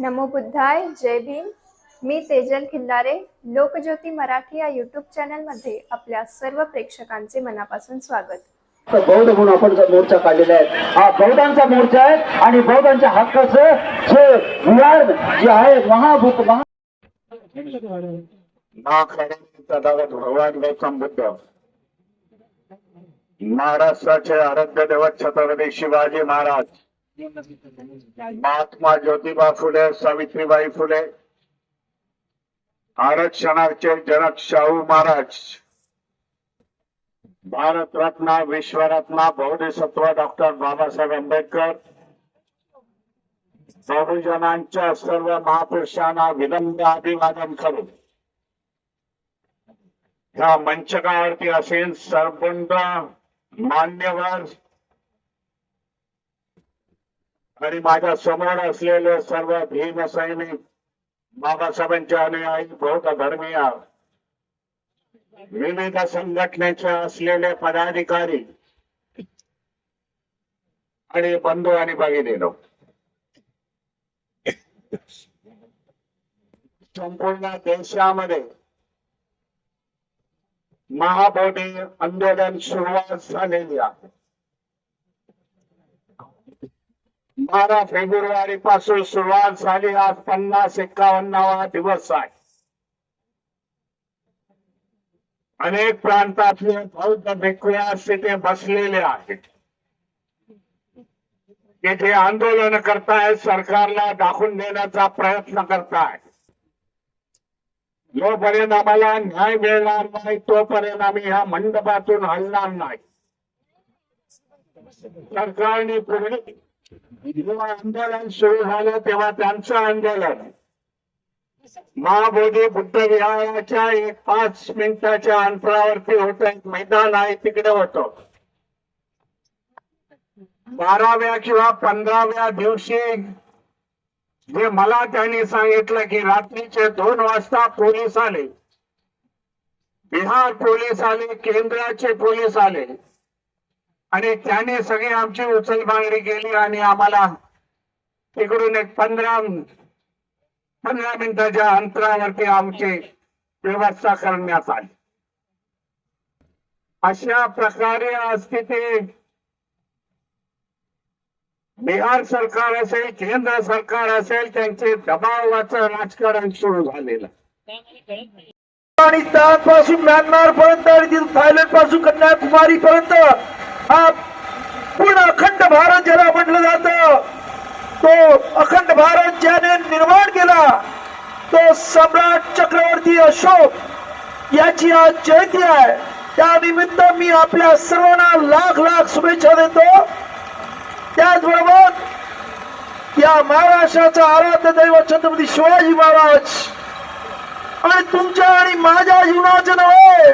नमो बुद्धाय जय भीम. मी तेजल खिल्लारे लोकज्योती मराठी या यूट्यूब चॅनलमध्ये आपल्या सर्व प्रेक्षकांचे मनापासून स्वागत. बौद्ध म्हणून आपण जो मोर्चा काढलेला आहे हा बौद्धांचा मोर्चा आहे आणि बौद्धांच्या हक्काचं जे विहार जे आहे महाभूत महा भगवान गौतम बुद्ध. महाराष्ट्राचे आराध्य दैवत छत्रपती शिवाजी महाराज. महात्मा ज्योतिबा फुले सावित्रीबाई फुले आरक्षणाचे जनक शाहू महाराज भारतरत्न विश्वरत्न बौद्धसत्व डॉक्टर बाबासाहेब आंबेडकर बहुजनांच्या सर्व महापुरुषांना विनम्र अभिवादन करू ह्या मंचकावरती असेल सर्वंड मान्यवर आणि माझ्यासमोर असलेले सर्व भीम सैनिक बाबासाहेबांचे अनुयायी बौद्ध धर्मीय विविध संघटनेचे असलेले पदाधिकारी आणि बंधू आणि भगिनीनो. संपूर्ण देशामध्ये महाबोधी आंदोलन सुरुवात झालेली आहे. बारा फेब्रुवारी पासून सुरुवात झाली. आज पन्नास एक्कावन्नावा दिवस आहे. अनेक प्रांतातले बौद्ध भिक्खुयास तिथे बसलेले आहेत. तिथे आंदोलन करतायत सरकारला दाखवून देण्याचा प्रयत्न करतायत. जोपर्यंत आम्हाला न्याय मिळणार नाही तोपर्यंत आम्ही ह्या मंडपातून हलणार नाही. सरकारने पूर्वी जेव्हा आंदोलन सुरू झालं तेव्हा त्यांचं आंदोलन. महाबोधी बुद्ध विहाराच्या एक पाच मिनिटाच्या अंतरावरती होत एक मैदान आहे तिकडे होतो. बाराव्या किंवा पंधराव्या दिवशी जे मला त्यांनी सांगितलं की रात्रीचे दोन वाजता पोलीस आले. बिहार पोलीस आले केंद्राचे पोलीस आले. आणि त्याने सगळी आमची उचलबांगडी केली आणि आम्हाला तिकडून एक पंधरा पंधरा मिनिटाच्या अंतरावरती आमची व्यवस्था करण्यात आली. अशा प्रकारे आज तिथे बिहार सरकार असेल केंद्र सरकार असेल त्यांचे दबावाचं राजकारण सुरू झालेलं अफगाणिस्तानपासून म्यानमार पर्यंत आणि थायलंडपासून कन्याकुमारी पर्यंत हा पूर्ण अखंड भारत ज्याला म्हटलं जात तो अखंड भारत ज्याने निर्माण केला तो सम्राट चक्रवर्ती अशोक याची आज जयंती आहे. त्यानिमित्त मी आपल्या सर्वांना लाख लाख शुभेच्छा देतो. त्याचबरोबर या महाराष्ट्राचा आराध्य दैव छत्रपती शिवाजी महाराज आणि तुमच्या आणि माझ्या जीवनाचे नव्हे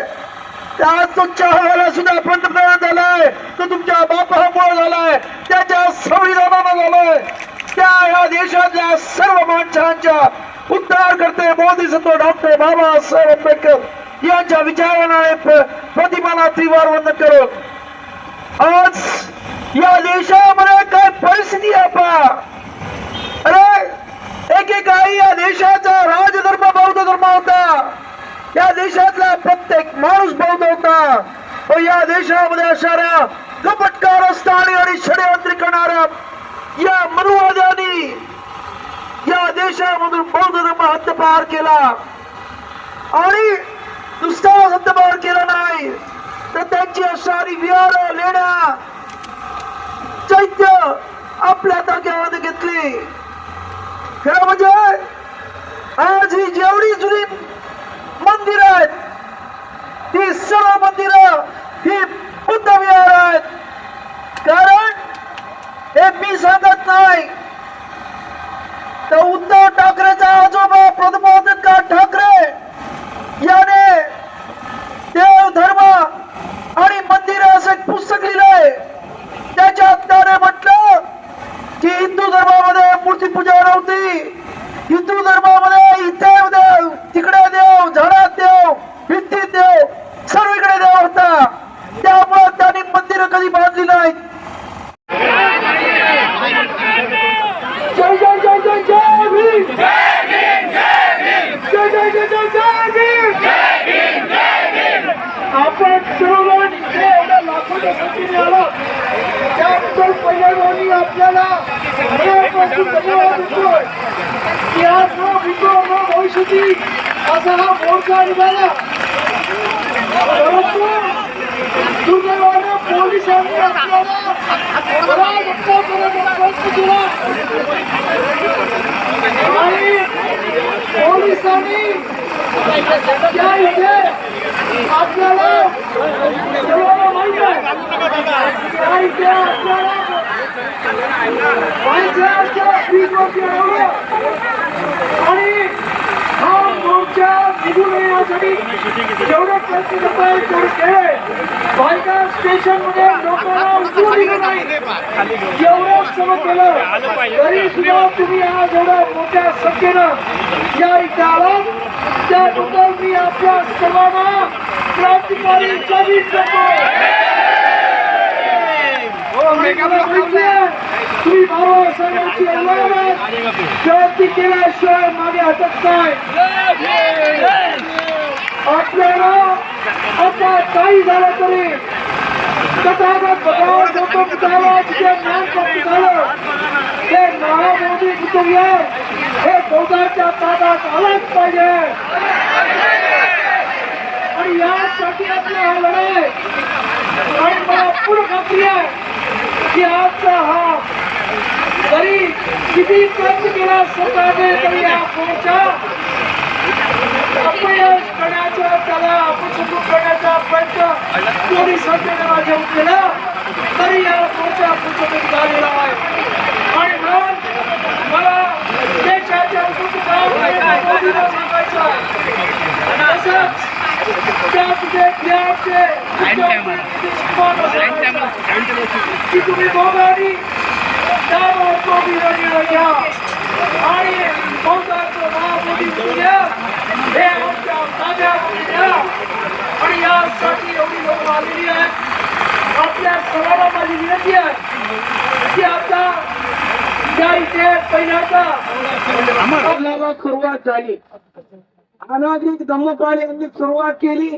त्या तुमच्या हवाला सुद्धा पंतप्रधान झालाय. तो तुमच्या बापामुळे झालाय. त्याच्या संविधानानं झालाय. त्या या देशातल्या सर्व माणसांच्या उद्धार करते बोधिसत्व डॉक्टर बाबासाहेब आंबेडकर यांच्या विचारांना प्रतिमाला त्रिवार वंदन करत आज या देशामध्ये काय परिस्थिती आहे पहा. अरे एकेकाळी या देशाचा राजधर्म बौद्ध धर्म होता. या देशातला प्रत्येक माणूस बौद्ध होता. व या देशामध्ये असणाऱ्या कपटकारस्थानी आणि षडयंत्र करणाऱ्या या मनुवाद्यांनी या देशामधून बौद्ध धर्म हद्दपार केला. आणि नुसता हद्दपार केला नाही तर त्यांची असणारी विहार लेण्या चैत्य आपल्या ताक्यामध्ये घेतली. खरं म्हणजे आज ही जेवढी जुनी मंदिर आहेत. ती सर्व मंदिर ही बुद्ध विहार आहेत. कारण हे मी सांगत नाही. तर उद्धव ठाकरेचा आजोबा प्रदमोदका ठाकरे याने देव धर्म आणि मंदिर असं एक पुस्तक लिहिलंय त्याच्यात त्याने म्हटलं की हिंदू धर्मामध्ये मूर्ती पूजा नव्हती. हिंदू धर्मामध्ये इथे देव तिकडे देव झाडात देव भिंतीत देव सर्वीकडे देव होता त्यामुळे त्यांनी मंदिरं कधी बांधली नाहीत जय जय जय जय जय भीम आपल्याला मनापासून धन्यवाद देतोय की आज न भूतो न आणि आहे हा मोर्चा निघू नये यासाठी जेवढे प्रयत्न करता येईल तेवढे केले बायका स्टेशनमध्ये लोकांना उतरू दिलं नाही जेवढं सगळं केलं तरी सुद्धा तुम्ही आज एवढ्या मोठ्या संख्येनं या इथे आलात त्याबद्दल मी आपल्या सर्वांना क्रांतिकारी कधीच तुम्ही बाबासाहेबांची अवलंबन क्रांती केल्याशिवाय मागे हटत नाही आपल्याला आता काही झालं तरी तथागत भगवान गौतम ज्ञान प्राप्त झालं महामोदी हे बौद्धाच्या ताब्यात आलंच पाहिजे आणि यासाठी आपली हा लढाई आणि मला पूर्ण खात्री आहे. की आजचा हा तरी किती कष्ट केला स्वतःने तरी हा मोर्चा अपयश करण्याचा त्याला अपसमूह करण्याचा प्रयत्न पोलिसांनी जेव्हा जेव्हा केला तरी या मोर्चा पुस्तकात झालेला आहे आणि म्हणून मला देशाच्या उपमुख्यमंत्री मोदींना सांगायचं आहे तसंच त्याच जे बिहारचे मुख्यमंत्री नितीश कुमारला सांगायचं आहे की तुम्ही दोघांनी त्या कोबीला निर्णय घ्या आणि बहुतांचं महाबोधी पूजा हे आमच्या ताब्यात पूजा आणि यासाठी एवढी लोक आलेली आहेत. आपल्या सर्वांना माझी विनंती आहे की आता या इथे पहिल्यांदा सुरुवात झाली. अनाधिक धम्मपाल यांनी सुरुवात केली.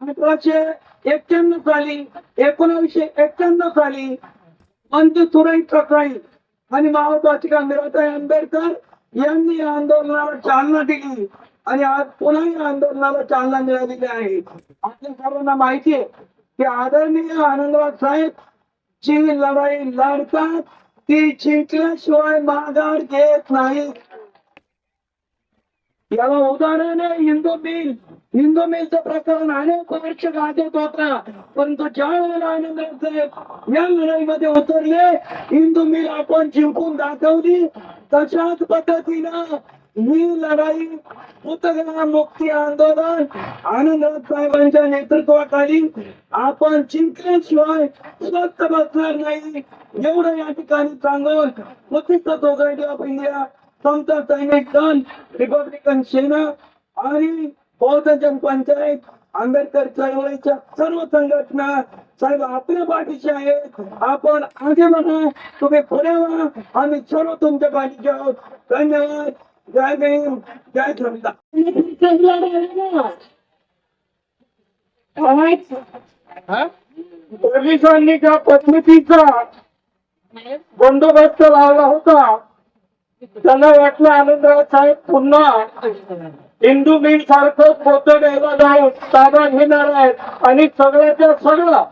अठराशे एक्क्याण्णव साली एकोणावीसशे एक्क्याण्णव साली अंत सुरई आणि महाबाची आंबेडकर आंबेडकर यांनी या आंदोलनाला चालना दिली आणि आज पुन्हा या आंदोलनाला चालना मिळालेली आहे. आपल्या सर्वांना माहिती आहे की आदरणीय आनंदराव साहेब जी लढाई लढतात ती जिंकल्याशिवाय माघार घेत नाही याला उदाहरण आहे हिंदू मिल हिंदू मिलचं प्रकरण अनेक वर्ष गाजत होता. परंतु ज्या वेळेला आनंद साहेब या लढाईमध्ये उतरले हिंदू मिल आपण जिंकून दाखवली. तशाच पद्धतीनं ही लढाई पुतगला मुक्ती आंदोलन आनंद साहेबांच्या नेतृत्वाखाली आपण जिंकल्याशिवाय स्वस्त बसणार नाही. एवढं या ठिकाणी सांगून प्रतिष्ठा सोसायटी ऑफ इंडिया समता सैनिक दल रिपब्लिकन सेना आणि बहुजन पंचायत आंबेडकर चळवळीच्या सर्व संघटना साहेब आपल्या पाठीशी आहेत. आपण आधी म्हणा तुम्ही पुढे व्हा आम्ही सर्व तुमच्या पाठीशी आहोत. धन्यवाद. जय भीम. जय समता पोलिसांनी ज्या पद्धतीचा बंदोबस्त लावला होता त्यांना वाटलं आनंदराव साहेब पुन्हा हिंदू मिल सारखं पोतड्याला जाऊन ताबा घेणार आहेत. आणि सगळ्याच्या सगळं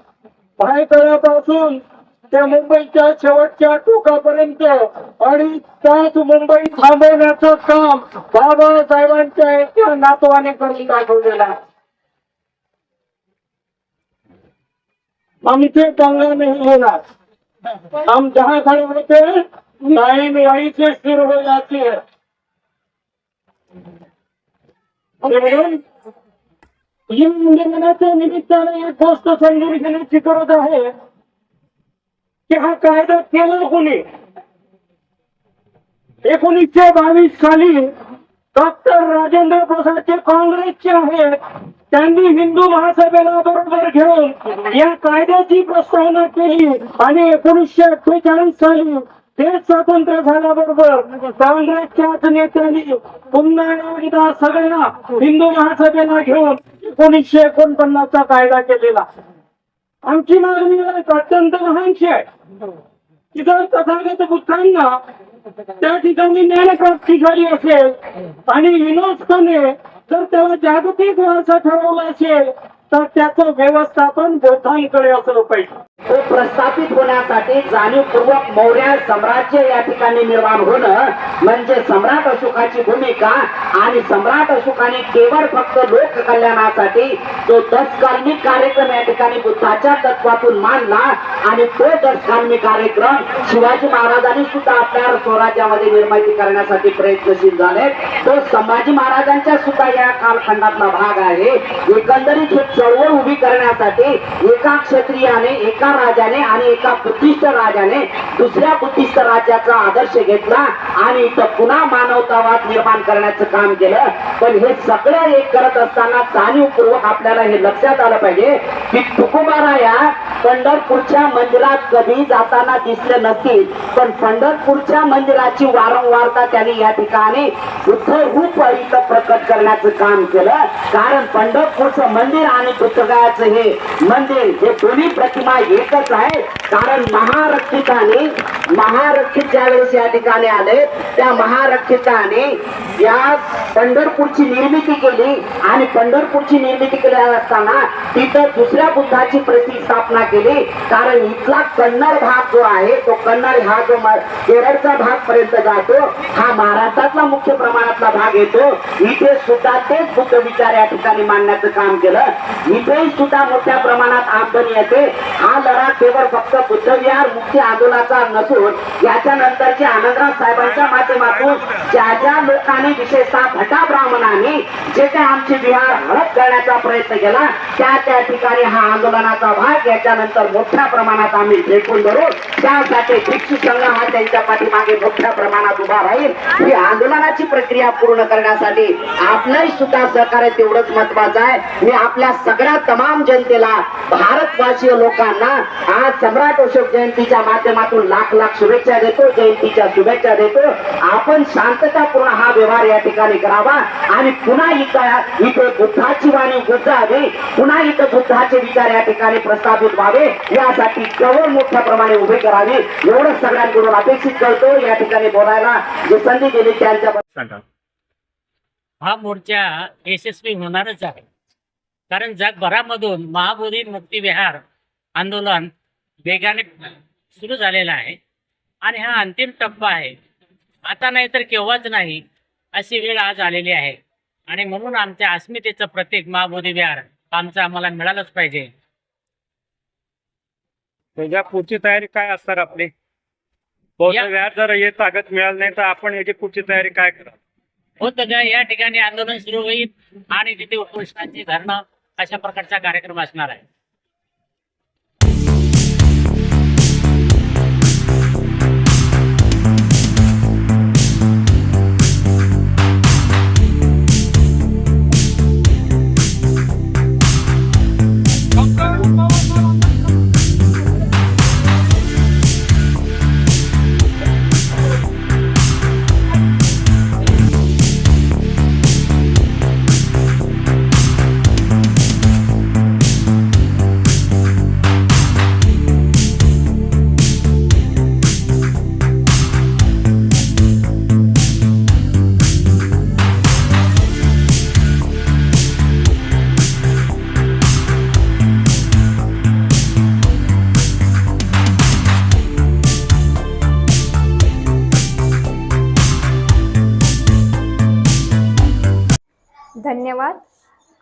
भायकरापासून ते मुंबईच्या शेवटच्या टोकापर्यंत आणि त्याच मुंबई थांबवण्याचं काम बाबासाहेबांच्या एका नातवाने करून दाखवलेलं आमचे चांगला नाही होणार. आम दहा खड़े होते. हैं लाइन यहीं से शुरू हो जाती. है म्हणून निमित्ताने एक गोष्ट समजून घेण्याची गरज आहे की हा कायदा केला कोणी? एकोणीसशे बावीस साली डॉक्टर राजेंद्र प्रसाद जे काँग्रेसचे आहेत त्यांनी हिंदू महासभेला बरोबर घेऊन या कायद्याची प्रस्तावना केली आणि एकोणीसशे अठ्ठेचाळीस साली तेच स्वातंत्र्य झाल्याबरोबर म्हणजे काँग्रेसच्याच नेत्यांनी पुन्हा एकदा सगळ्या हिंदू महासभेला घेऊन एकोणीसशे एकोणपन्नासचा कायदा केलेला. आमची मागणी अत्यंत लहानशी आहे. तिथं तथागत बुद्धांना त्या ठिकाणी ज्ञानप्राप्ती झाली असेल आणि युनेस्कोने जर त्याला जागतिक वारसा ठरवला असेल तर त्याचं व्यवस्थापन बुद्धांकडे असलं पाहिजे. तो प्रस्थापित होण्यासाठी जाणीवपूर्वक मौर्य साम्राज्य या ठिकाणी निर्माण होणं म्हणजे सम्राट अशोकाची भूमिका आणि सम्राट अशोकाने केवळ फक्त लोक कल्याणासाठी तो दशकालनी कार्यक्रम या ठिकाणी बुद्धाच्या तत्वातून मांडला आणि तो दशकालनी कार्यक्रम शिवाजी महाराजांनी सुद्धा आपल्या स्वराज्यामध्ये निर्मिती करण्यासाठी प्रयत्नशील झाले. तो संभाजी महाराजांच्या सुद्धा या कालखंडातला भाग आहे. एकंदरीत ही चळवळ उभी करण्यासाठी एका क्षत्रियाने एका राजाने आणि एका बुद्धिस्ट राजाने दुसऱ्या बुद्धिस्ट राज्याचा आदर्श घेतला आणि इथं पुन्हा मानवतावाद निर्माण करण्याचं काम केलं. पण हे सगळं एक करत असताना जाणीवपूर्वक आपल्याला हे लक्षात आलं पाहिजे की तुकोबाराया पंढरपूरच्या मंदिरात कधी जाताना दिसले नसतील. पण पंढरपूरच्या मंदिराची वारंवारता त्यांनी या ठिकाणी बुद्ध रूप इथं प्रकट करण्याचं काम केलं. कारण पंढरपूरचं मंदिर आणि बुद्धगयाचं हे मंदिर हे दोन्ही प्रतिमा एकच आहे. कारण महारक्षिताने महारक्षित ज्यावेळेस या ठिकाणी आले त्या महारक्षिताने या पंढरपूरची निर्मिती केली. आणि पंढरपूरची निर्मिती केली असताना तिथं दुसऱ्या बुद्धाची प्रतिस्थापना केली. कारण इथला कन्नड भाग जो आहे तो कन्नड हा जो केरळचा भाग पर्यंत जातो हा महाराष्ट्रातला मुख्य प्रमाणातला भाग येतो. इथे सुद्धा तेच बुद्ध विचार या ठिकाणी मांडण्याचं काम केलं. इथे सुद्धा मोठ्या प्रमाणात आमदनी येते. हा लढा केवळ फक्त बुद्धविहार मुख्य आंदोलनाचा नसून याच्यानंतरचे आनंदराव साहेबांच्या माध्यमातून ज्या ज्या लोकांनी विशेषतः भटा ब्राह्मणांनी जे काही आमचे विहार हडप करण्याचा प्रयत्न केला त्या त्या ठिकाणी हा आंदोलनाचा भाग याच्या याच्यानंतर मोठ्या प्रमाणात आम्ही फेकून धरू त्यासाठी भिक्षू संघ हा त्यांच्या पाठीमागे मोठ्या प्रमाणात उभा राहील. ही आंदोलनाची प्रक्रिया पूर्ण करण्यासाठी आपलंही सुद्धा सहकार्य तेवढंच महत्वाचं आहे. मी आपल्या सगळ्या तमाम जनतेला भारतवासीय लोकांना आज सम्राट अशोक जयंतीच्या माध्यमातून लाख लाख शुभेच्छा देतो जयंतीच्या शुभेच्छा देतो. आपण शांततापूर्ण हा व्यवहार या ठिकाणी करावा. आणि पुन्हा इथं इथे बुद्धाची वाणी गुजावी पुन्हा इथं बुद्धाचे विचार या ठिकाणी प्रस्थापित व्हावे यासाठी चळवळ मोठ्या प्रमाणे उभी करावी एवढं सगळ्यांकडून अपेक्षित करतो या ठिकाणी बोलायला जे संधी दिली त्यांच्या हा मोर्चा यशस्वी होणारच आहे. कारण जगभरामधून महाबोधी मुक्तिविहार आंदोलन वेगाने सुरू झालेलं आहे. आणि हा अंतिम टप्पा आहे. आता नाही तर केव्हाच नाही अशी वेळ आज आलेली आहे. आणि म्हणून आमच्या अस्मितेचं प्रतीक महाबोधी विहार आमचं आम्हाला मिळालंच पाहिजे. त्याच्या पुढची तयारी काय असणार आपली? विहार जर हे ताकद मिळाली नाही तर आपण याची पुढची तयारी काय करा होतं का? या ठिकाणी आंदोलन सुरू होईल आणि तिथे उपोषणाची धरणं अशा प्रकारचा कार्यक्रम असणार आहे.